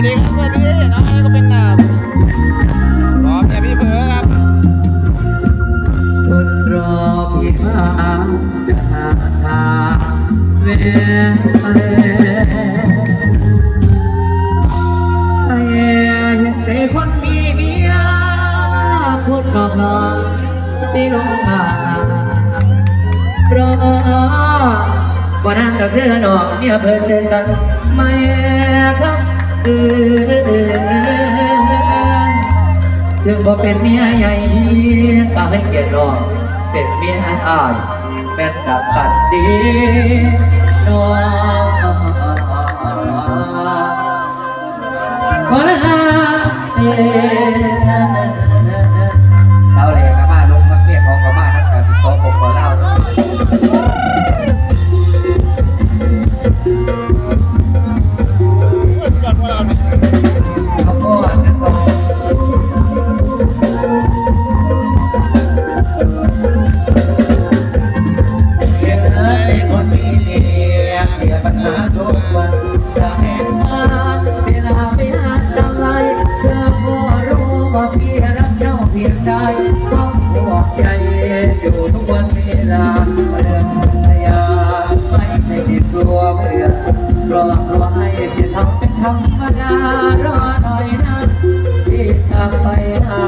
วัสดีครับสวัสดีน้องอันนี้ก็เป็นอ่ารอเมียพี่เผือครับคนรอพี่มาจะหาทางเวไปให้ใจคนมีเมียพูดชอบลองสิลงมารอบ่นานดอกเดือนออกเมียเพิ่นเจอกันไม่ครับ ถึงบ่เป็นเมียใหญ่พี่ก็ให้เกียรติน้อง เป็นเมียอายเป็นดับกันดีน้องคนหาเอให้พี่ทำเป็นธรรมดารอหน่อยนะพี่จะไปหา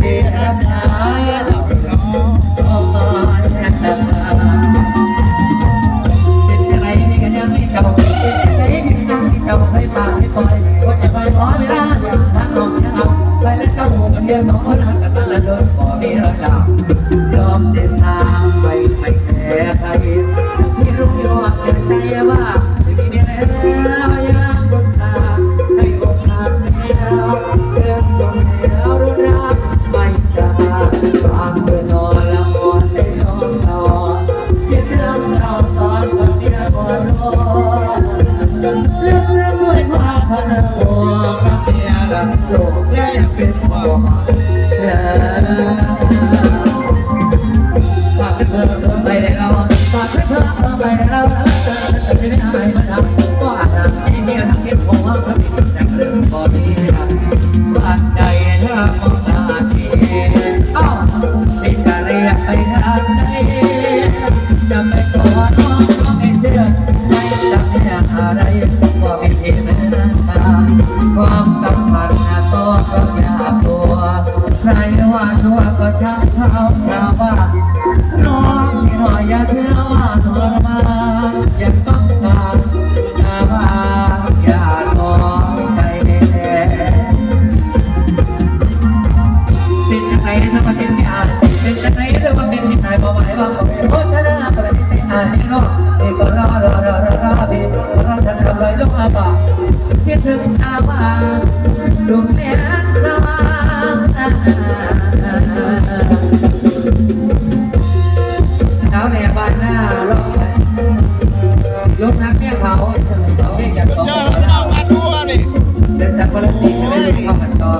พี่รับได้โอ้ยเป็นจะไรนี่กันยังม่เก่าเป็นจะไรนี่กันยังม่เก่าไม่ปากไม่ปล่อยว่าจะไปขอเวลาอย่างทางออกทางเอาไปแล้วเจ้าหมูกันเดียวสองคนหักกันละโดนขอมีระดับยอมเส้นทางไปไม่แพ้ใครที่รู้ว่าเกิดใจว่า โลกและเป็นความเธอฝากเพื่อนเพิ่มไปเลยเราฝากเพื่อนเพิ่มไปเลยเราแล้วเจอจะไม่ได้หายมาทำก็อาจจะไม่มีทางเก็บของว่าจะมีแต่เรื่องพอดีนะบ้านใดเธอมองตาทีอ้าวมีการเรียกไปทางไหนจะไปข เขาชาวบ้านน้องที่หน่อยอย่าเชื่อว่าทรมานยังต้องการอาบาอย่าทอใจแน่เป็นจังไงถ้าม ลูกนักเนี่ยเขาเขาไม่อยากต้องย่น้องมาดูนี่เดินจากคนละทีไม่ได้เข้ากันต่อ